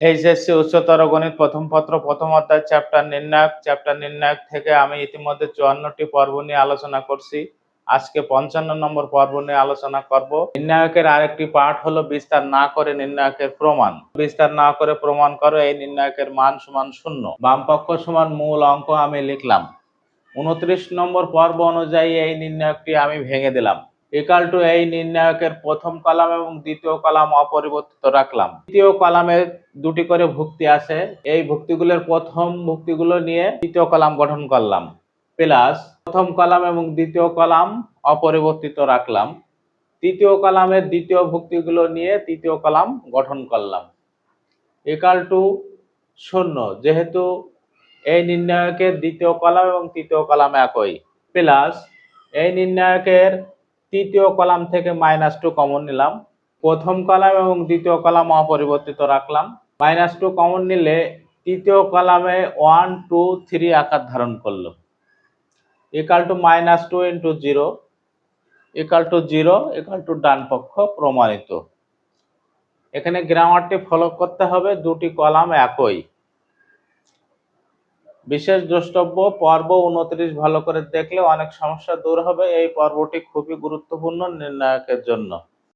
HSC উচ্চতর গণিত প্রথম পত্র, প্রথম অধ্যায়, চ্যাপ্টার নির্ণায়ক চ্যাপ্টার নির্ণায়ক থেকে আমি ইতিমধ্যে চুয়ান্নটি পর্ব নিয়ে আলোচনা করছি। আজকে পঞ্চান্ন নম্বর পর্ব নিয়ে আলোচনা করব। নির্ণায়কের আরেকটি পাঠ হলো, বিস্তার না করে নির্ণায়কের প্রমাণ। বিস্তার না করে প্রমাণ করো, এই নির্ণায়কের মান সমান শূন্য। বামপক্ষ সমান মূল অঙ্ক আমি লিখলাম। উনত্রিশ নম্বর পর্ব অনুযায়ী এই নির্ণায়কটি আমি ভেঙে দিলাম। ইকাল টু এই নির্ণায়কের প্রথম কলাম এবং দ্বিতীয় কলাম অপরিবর্তিত রাখলাম। দ্বিতীয় কলামে দুটি করে ভুক্তি আছে। এই ভুক্তিগুলোর প্রথম ভুক্তিগুলো নিয়ে দ্বিতীয় কলাম গঠন করলাম। প্লাস প্রথম কলাম এবং দ্বিতীয় কলাম অপরিবর্তিত রাখলাম। তৃতীয় কলামের দ্বিতীয় ভুক্তিগুলো নিয়ে তৃতীয় কলাম গঠন করলাম। ইকাল টু শূন্য, যেহেতু এই নির্ণায়কের দ্বিতীয় কলাম এবং তৃতীয় কলাম একই। প্লাস এই নির্ণায়কের তৃতীয় কলাম থেকে মাইনাস টু কমন নিলাম। প্রথম কলাম এবং দ্বিতীয় কলাম অপরিবর্তিত রাখলাম। মাইনাস টু কমন নিলে তৃতীয় কলামে ওয়ান টু থ্রি আকার ধারণ করল। Equal to minus two into zero equal to zero equal to ডান পক্ষ প্রমাণিত। এখানে গ্রামারটি ফলো করতে হবে, দুটি কলাম একই। বিশেষ দ্রষ্টব্য পর্ব উনত্রিশ ভালো করে দেখলে অনেক সমস্যা দূর হবে। এই পর্বটি খুবই গুরুত্বপূর্ণ নির্ণায়কের জন্য।